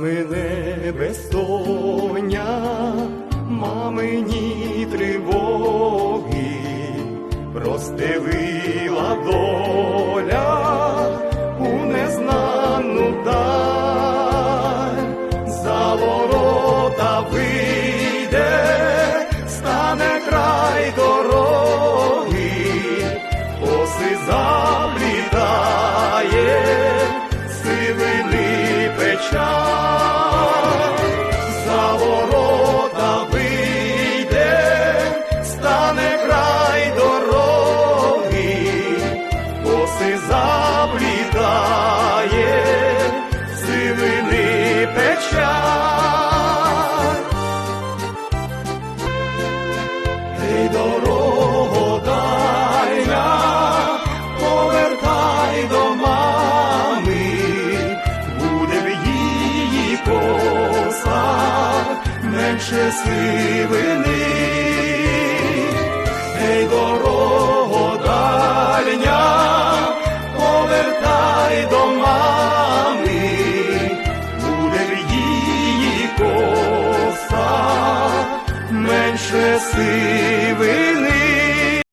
Мамине безсоння, мамині тривоги, простелила доля у незнанну даль, за ворота вийде, стане край дороги, коси коси заплітає, сивини печаль. Ей, дорого повертай до мами, буде в її косах менше сивини. принеси вини.